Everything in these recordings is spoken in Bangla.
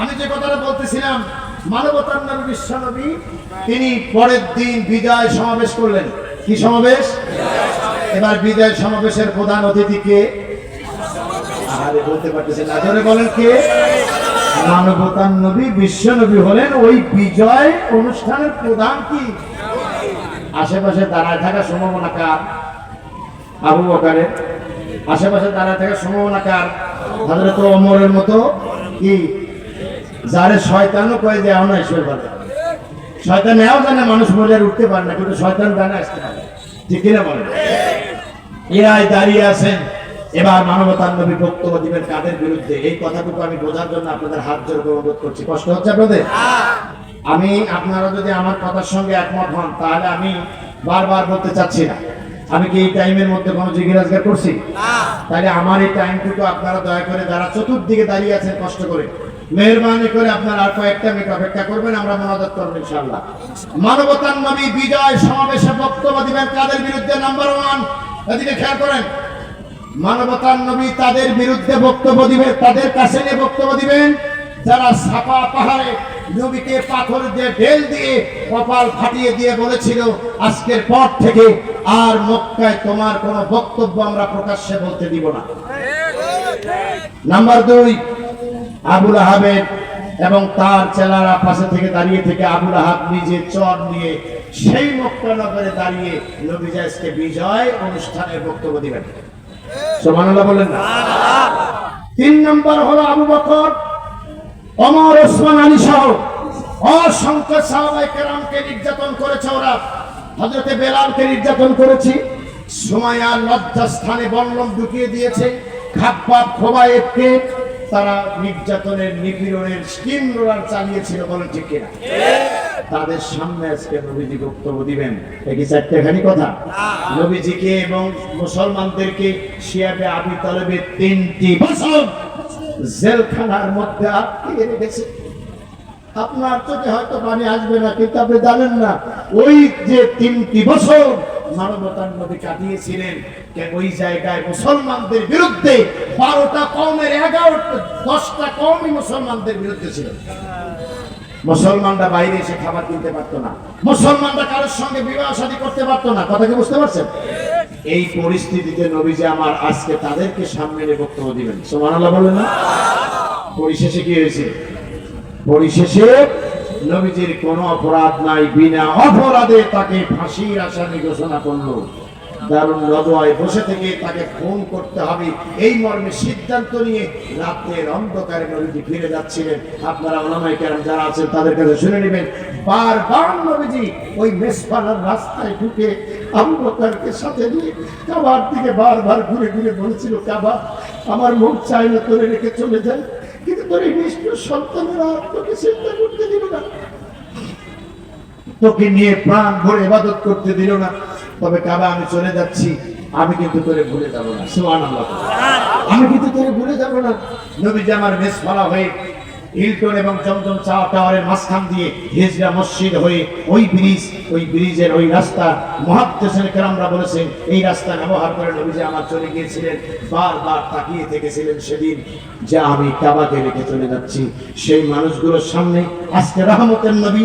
আমি যে কথাটা বলতেছিলাম, মানবতার নবী বিশ্বনবী, তিনি পরের দিন বিজয় সমাবেশ করলেন। কি সমাবেশ? এবার বিজয় সমাবেশের প্রধান অতিথিকে আরে বলতে পারতেছেন না জোরে বলেন কে? মানবতার নবী, বিশ্বনবী হলেন ওই বিজয় অনুষ্ঠানের প্রধান কি? আশেপাশে দাঁড়ায় থাকা সম্ভাবনা কার? আবু বকারের। আশেপাশে দাঁড়ায় থাকার সম্ভাবনা কার? হযরত ওমরের মতো? কি? যারে শয়তানও কয়ে দেওয়া না ঈশ্বর বলে শয়তান এও জানে মানুষ মরে উঠতে পারে না কিন্তু শয়তান জানে আসতে পারে। ঠিক কিনা বলে এরাই দাঁড়িয়ে আছেন। এবার মানবতার নবী বক্তব্য দিবেন কাদের বিরুদ্ধে? এই কথাটুকু আমি বোঝার জন্য আপনাদের হাত জোর অনুরোধ করছি। কষ্ট হচ্ছে আপনাদের? আমি আপনারা যদি আমার কথার সঙ্গে একমত হন তাহলে আমি বারবার বলতে চাচ্ছি না। আমি কি এই টাইমের মধ্যে কোনো জিজ্ঞাসা করছি? তাহলে আমার এই টাইমটুকু আপনারা দয়া করে যারা চতুর্দিকে দাঁড়িয়ে আছেন কষ্ট করে। মেহরবানি করে আপনারা আর কয়েকটা মিনিট অপেক্ষা করবেন, আমরা মনাদত করব ইনশাল্লাহ মানবতার নবী বিজয় সমাবেশে বক্তব্য দিবেন কাদের বিরুদ্ধে? নাম্বার ওয়ান এদিকে খেয়াল করেন। মানবতার নবী তাদের বিরুদ্ধে বক্তব্য দিবেন তাদের কাছে নিয়ে বক্তব্য দিবেন। যারা সাপা পাহাড়ে নবীকে পাথর দিয়ে ঢেল দিয়ে কপাল ফাটিয়ে দিয়ে বলেছিল, আজকের পর থেকে আর মক্কায় তোমার কোনো বক্তব্য আমরা প্রকাশ্যে বলতে দিব না। নাম্বার দুই আবুল আহাবের এবং তার চেলারা পাশে থেকে দাঁড়িয়ে থেকে আবুল আহাব নিজে চর নিয়ে সেই মক্কা নগরে দাঁড়িয়ে নবী জায়েজকে বিজয় অনুষ্ঠানের বক্তব্য দিবেন সোমানুল্লাহ বলেন না? তিন নম্বর হলো আবু বকর অমর ওসমান, আলী সহ অসংখ্য সাহাবাই কেরামকে নির্যাতন করেছে ওরা। হজরতে বেলালকে নির্যাতন করেছি। সময়া লজ্জা স্থানে বল্লম ঢুকিয়ে দিয়েছে। খাপ্পাপ খোবায়েবকে তারা নির্যাতনের, নিপীড়নের স্কিম রোলার চালিয়েছিল বলে ঠিক কিনা? তাদের সামনে আজকে নবীজি বক্তব্য দিবেন। একই চারটেখানি কথা? নবীজিকে এবং মুসলমানদেরকে শিয়াবে আবি তালেবের তিনটি বছর জেলখানার মধ্যে আটকে রেখেছে আপনার চোখে হয়তো পানি আসবে না, কিন্তু আপনি জানেন না, ওই যে তিনটি বছর মানবতার নবী কাটিয়েছিলেন ওই জায়গায় মুসলমানদের বিরুদ্ধে বারোটা কমের এগারোটা, দশটা কমই মুসলমানদের বিরুদ্ধে ছিল। মুসলমানরা বাইরে এসে খাবার কিনতে পারতো না। মুসলমানরা কারোর সঙ্গে বিবাহ শাদী করতে পারতো না। কথা কি বুঝতে পারছেন? এই পরিস্থিতিতে নবীজি আমার আজকে তাদেরকে সামনে এনে বক্তব্য দিবেন। সোমানাল্লাহ বলেন না? পরিশেষে কি হয়েছে? পরিশেষে নবীজির কোনো অপরাধ নাই, বিনা অপরাধে তাকে ফাঁসির আসামি ঘোষণা করল। দারুণ রদয় বসে থেকে তাকে খুন করতে হবে। এই মর্মে সিদ্ধান্ত নিয়ে রাতের অন্ধকারে নবীজি ফিরে যাচ্ছিলেন। আপনারা ওলামাই কেরাম যারা আছেন, তাদের কাছে শুনে নেবেন, বারবার নবীজি ওই মেসপাড়ার রাস্তায় ঢুকে আবু বকরকে সাথে নিয়ে কাবার দিকে বারবার ঘুরে ঘুরে বলেছিল, কাবা, আমার মুখ চাই না, তোরে রেখে চলে যায় কিন্তু তোর নিষ্ঠুর সন্তানেরা তোকে চিন্তা করতে দিল না। তোকে নিয়ে প্রাণ ভরে ইবাদত করতে দিল না। তবে কাবা আমি চলে যাচ্ছি। আমি কিন্তু তোরে ভুলে যাব না। সুবহানাল্লাহ। আমি কিন্তু তোরে ভুলে যাব না। নবীজি আমার মেস ফলা হয়ে হিলটন এবং জমজম চা টাওয়ারের মাঝখান দিয়ে হিজরা মসজিদ হয়ে ওই ব্রিজ, ওই ব্রিজের ওই রাস্তা মহাদ্দেশের কেরামরা বলেছেন এই রাস্তা ব্যবহার করে নবীজি আমার চলে গিয়েছিলেন, বারবার তাকিয়ে থেকেছিলেন সেদিন যা আমি কাবাকে রেখে চলে যাচ্ছি। সেই মানুষগুলোর সামনে আজকে রহমতের নবী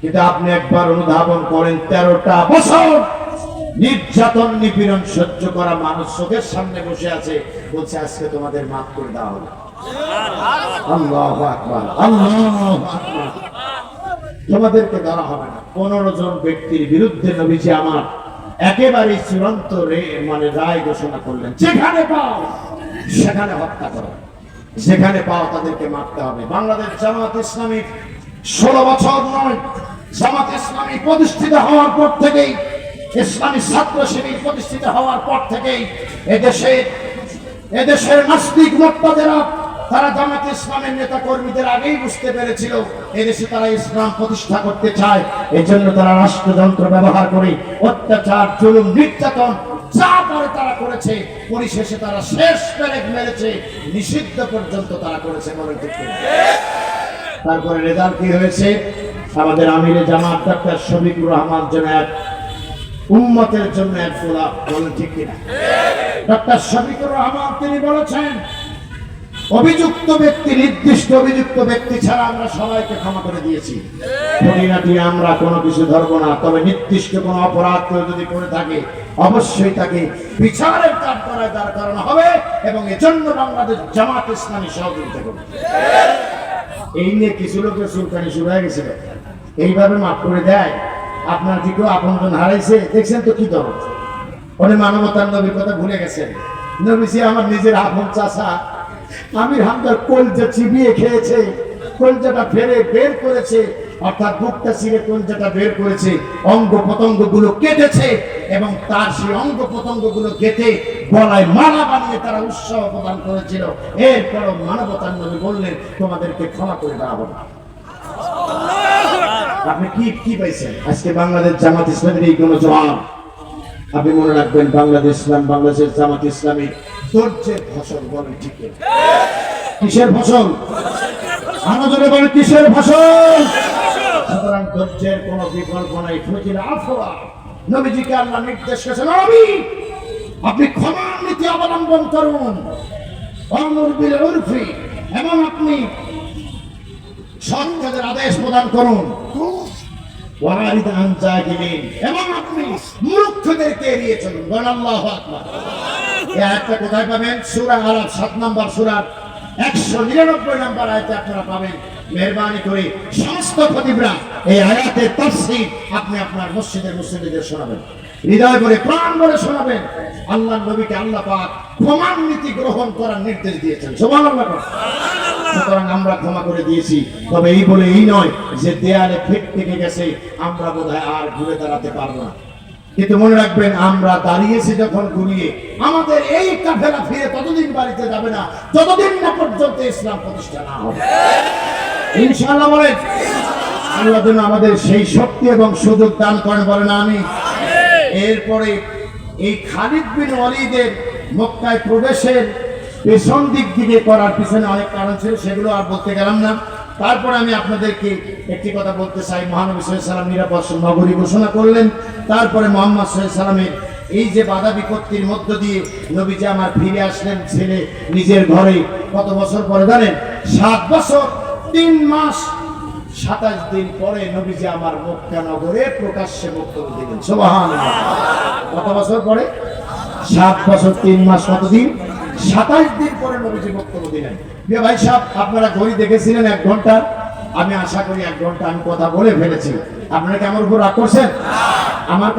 কিন্তু আপনি একবার অনুধাবন করেন, তেরোটা বছর নির্যাতন, নিপীড়ন সহ্য করা মানুষ চোখের সামনে বসে আছে, বলছে, আজকে তোমাদের মাফ করে দেওয়া হলো। তোমাদেরকে দেওয়া হবে না। পনেরো জন ব্যক্তির বিরুদ্ধে নবীজি আমার একেবারে চূড়ান্ত রে মানে রায় ঘোষণা করলেন, যেখানে পাও, সেখানে হত্যা করো। যেখানে পাও তাদেরকে মারতে হবে। বাংলাদেশ জামাত ইসলামিক ষোলো বছর নয় জামাত ইসলামী প্রতিষ্ঠিত হওয়ার পর থেকেই, ইসলামী ছাত্র শিবির প্রতিষ্ঠিত হওয়ার পর থেকেই এদেশে, এদেশের নাস্তিক মোত্তাদেরা তারা জামাত ইসলামের নেতা কর্মীদের আগেই বুঝতে পেরেছিল, এদেশে তারা ইসলাম প্রতিষ্ঠা করতে চায়। এজন্য তারা রাষ্ট্রযন্ত্র ব্যবহার করে, অত্যাচার, জুলুম, নির্যাতন, যা পারে তারা করেছে। পরিশেষে তারা শেষ পেরেক মেরেছে। নিষিদ্ধ পর্যন্ত তারা করেছে বলে তারপরে রেজাল্ট কি হয়েছে? আমাদের আমিরে জামাত ডাক্তার শফিকুর রহমান যেন এক উম্মতের জন্য এক গোলাপ বলেন ঠিক কিনা? ডক্টর শফিকুর রহমান তিনি বলেছেন, অভিযুক্ত ব্যক্তি, নির্দিষ্ট অভিযুক্ত ব্যক্তি ছাড়া আমরা সবাইকে ক্ষমা করে দিয়েছি। খুঁটিনাটি আমরা কোনো কিছু ধরবো না, তবে নির্দিষ্ট কোনো অপরাধ কেউ যদি করে থাকে, অবশ্যই তাকে বিচারের কাজ করায় তার কারণ হবে এবং এজন্য বাংলাদেশ জামাত ইসলামী সহযোগিতা করবে। এই নিয়ে কিছু লোকের সুলতানি শুরু হয়ে গেছিল এইভাবে মাফ করে দেয়। আপনার কি কেউ আপনজন হারাইছে। দেখছেন তো কি দরদ? উনি মানবতার নবীর কথা ভুলে গেছেন। নবীজি আমার নিজের আপন চাষা আমির হামদার কলজা চিবিয়ে খেয়েছে, কলজাটা ফেরে বের করেছে, অর্থাৎ বুকটা ছিঁড়ে কলজাটা বের করেছে অঙ্গ প্রত্যঙ্গগুলো কেটেছে এবং তার সেই অঙ্গ প্রত্যঙ্গগুলো কেটে গলায় মালা বানিয়ে তারা উৎসাহ প্রদান করেছিল। এরপরও মানবতার নবী বললেন, তোমাদেরকে ক্ষমা করে হবে না। আপনি কি কি পাইছেন? আজকে বাংলাদেশ জামাত ইসলামের এই কোন জবাব? আপনি মনে রাখবেন, বাংলাদেশ ইসলাম, বাংলাদেশের জামাত ইসলামী ধৈর্যের ফসল বলেন ঠিক? কিসের ফসল? আমাদের বলে কিসের ফসল? সুতরাং ধৈর্যের কোন বিকল্প নাই, ফজিল আফওয়া। নবীজিকে আল্লাহ নির্দেশ করেছেন নবী আপনি ক্ষমার নীতি অবলম্বন করুন। অমর বিল উরফি এবং আপনি সৎ কাজের আদেশ প্রদান করুন। এবং আপনি মূর্খদেরকে এড়িয়ে চলুন। আল্লাহু আকবার। আয়াতটা কোথায় পাবেন? সূরা আরাফ 7 নম্বর সূরার 199 নম্বর আয়তে আপনারা পাবেন। মেহরবানি করে সমস্ত খতিবরা এই আয়াতের তাফসীর আপনি আপনার মসজিদের মুসলিমদের শোনাবেন। হৃদয় করে প্রাণ বলে শোনাবেন। আল্লাহ নবীকে আল্লাহ পাক ক্ষমার নীতি গ্রহণ করার নির্দেশ দিয়েছেন। সুতরাং আমরা ক্ষমা করে দিয়েছি। তবে এই বলে এই নয় যে দেয়ালে ফেক থেকে গেছে, আমরা বোধহয় আর ঘুরে দাঁড়াতে পারব না। কিন্তু মনে রাখবেন, আমরা দাঁড়িয়েছি যখন ঘুরিয়ে আমাদের এই কাফেলা ফিরে ততদিন বাড়িতে যাবে না, যতদিন না পর্যন্ত ইসলাম প্রতিষ্ঠা না হবে। ইনশাআল্লাহ বলেন। আল্লাহ যেন আমাদের সেই শক্তি এবং সুযোগ দান করেন বলেন আমি এরপরে এই খালিদ বিন ওয়ালিদের মক্কায় প্রবেশের পেছন দিক দিকে করার পিছনে অনেক কারণ ছিল, সেগুলো আর বলতে গেলাম না। তারপরে আমি আপনাদেরকে একটি কথা বলতে চাই। মহানবী সাল্লাম নিরাপদ নগরী ঘোষণা করলেন। তারপরে মোহাম্মদ সাল্লামের এই যে বাধা বিপত্তির মধ্য দিয়ে নবী যে আমার ফিরে আসলেন, ছেলে নিজের ঘরে কত বছর পরে জানেন? সাত বছর তিন মাস, সাতাশ দিন পরে নবীজি আমার মক্কা নগরে প্রকাশ্যে বক্তব্য দিলেন। সোহান কত বছর পরে? সাত বছর, তিন মাস কতদিন? সাতাশ দিন পরে নবীজি বক্তব্য দিলেন। প্রিয় ভাই সাহেব, আপনারা ঘড়ি দেখেছিলেন এক ঘণ্টা? আমি আশা করি এক ঘণ্টা আমি কথা বলে ফেলেছি। আপনারা কি আমার উপর রাগ করছেন? আমার